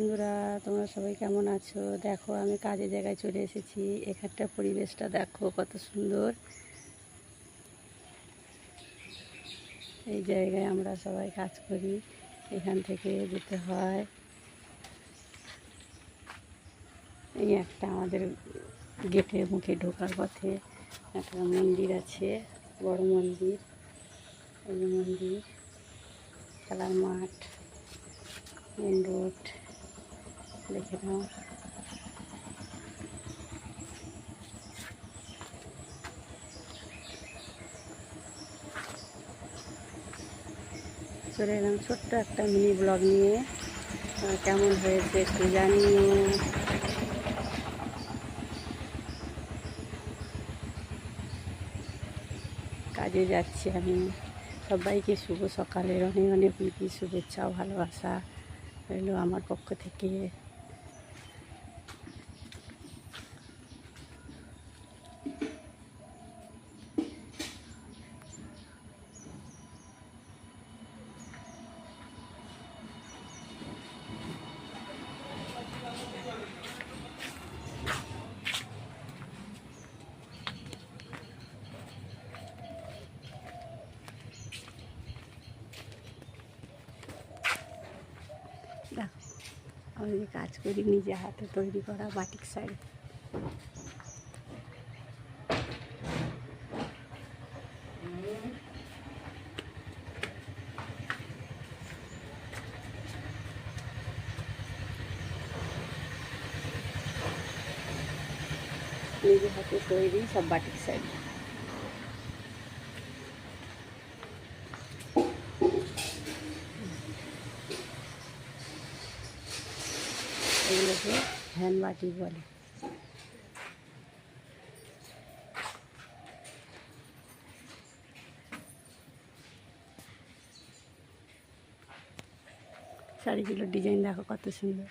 বন্ধুরা, তোমরা সবাই কেমন আছো? দেখো, আমি কাজের জায়গায় চলে এসেছি। এখানটার পরিবেশটা দেখো, কত সুন্দর। এই জায়গায় আমরা সবাই কাজ করি, এখান থেকে যেতে হয়। এই একটা আমাদের গেটের মুখে ঢোকার পথে একটা মন্দির আছে, বড় মন্দির। এই মন্দির, খেলার মাঠ মেন রোড। দেখে নাও চলে এলাম ছোট্ট একটা মিনি ব্লগ নিয়ে। কেমন হয়েছে একটু জানিও। কাজে যাচ্ছি আমি। সবাইকে শুভ সকালের অনেক অনেক শুভেচ্ছা ও ভালোবাসা রইল আমার পক্ষ থেকে। দেখো আমি যে কাজ করি নিজে হাতে তৈরি করা বাটিক শাড়ি নিজে হাতে তৈরি সব বাটিক শাড়ি এগুলোকে হ্যান্ড বাটিক বলে। শাড়িগুলোর ডিজাইন দেখো কত সুন্দর।